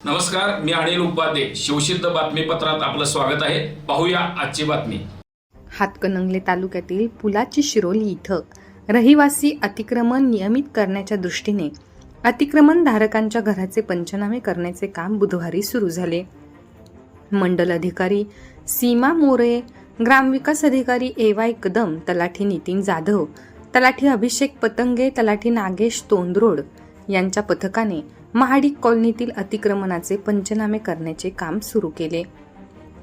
नमस्कार मी अनिल उपाध्ये. शिवसिद्ध बातमीपत्रात आपलं स्वागत आहे. पाहूया आजची बातमी. हातकणंगले तालुक्यातील पुलाची शिरोली इथं रहिवासी अतिक्रमण नियमित करण्याच्या दृष्टीने अतिक्रमण धारकांच्या घराचे पंचनामे करण्याचे काम बुधवारी सुरू झाले. मंडल अधिकारी सीमा मोरे ग्रामविकास अधिकारी ए वाय कदम तलाठी नितीन जाधव तलाठी अभिषेक पतंगे तलाठी नागेश तोंदरोड यांच्या पथकाने महाडिक कॉलनीतील अतिक्रमणाचे पंचनामे करण्याचे काम सुरू केले.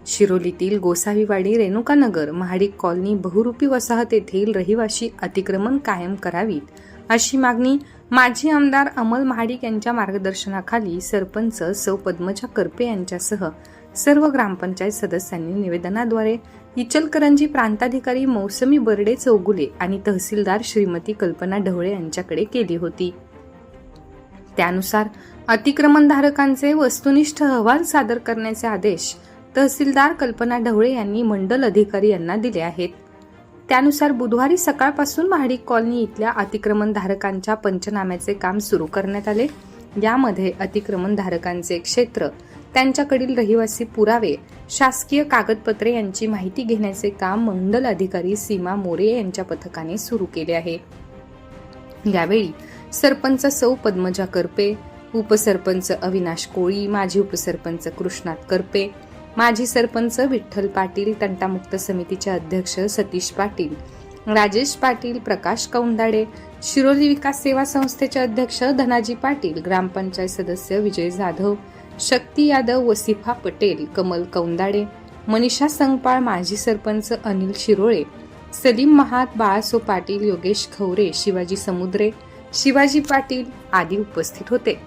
शिरोलीतील गोसावीवाडी रेणुकानगर महाडिक कॉलनी बहुरूपी वसाहत येथील रहिवाशी अतिक्रमण कायम करावीत अशी मागणी माजी आमदार अमल महाडिक यांच्या मार्गदर्शनाखाली सरपंच सौ पद्मजा करपे यांच्यासह सर्व ग्रामपंचायत सदस्यांनी निवेदनाद्वारे इचलकरंजी प्रांताधिकारी मौसमी बर्डे चौगुले आणि तहसीलदार श्रीमती कल्पना ढवळे यांच्याकडे केली होती. त्यानुसार अतिक्रमणधारकांचे वस्तुनिष्ठ अहवाल सादर करण्याचे आदेश तहसीलदार कल्पना ढवळे यांनी मंडल अधिकारी यांना दिले आहेत. त्यानुसार बुधवारी सकाळपासून महाडिक कॉलनी इथल्या अतिक्रमणधारकांच्या पंचनाम्याचे काम सुरू करण्यात आले. यामध्ये अतिक्रमणधारकांचे क्षेत्र त्यांच्याकडील रहिवासी पुरावे शासकीय कागदपत्रे यांची माहिती घेण्याचे काम मंडल अधिकारी सीमा मोरे यांच्या पथकाने सुरू केले आहे. यावेळी सरपंच सौ पद्मजा करपे उपसरपंच अविनाश कोळी माजी उपसरपंच कृष्णात करपे माजी सरपंच विठ्ठल पाटील तंटामुक्त समितीचे अध्यक्ष सतीश पाटील राजेश पाटील प्रकाश कौंदाडे शिरोली विकास सेवा संस्थेचे अध्यक्ष धनाजी पाटील ग्रामपंचायत सदस्य विजय जाधव शक्ती यादव वसिफा पटेल कमल कौंदाडे मनीषा संगपाळ माजी सरपंच अनिल शिरोळे सलीम महात बाळासो पाटील योगेश खवरे शिवाजी समुद्रे शिवाजी पाटील आदी उपस्थित होते.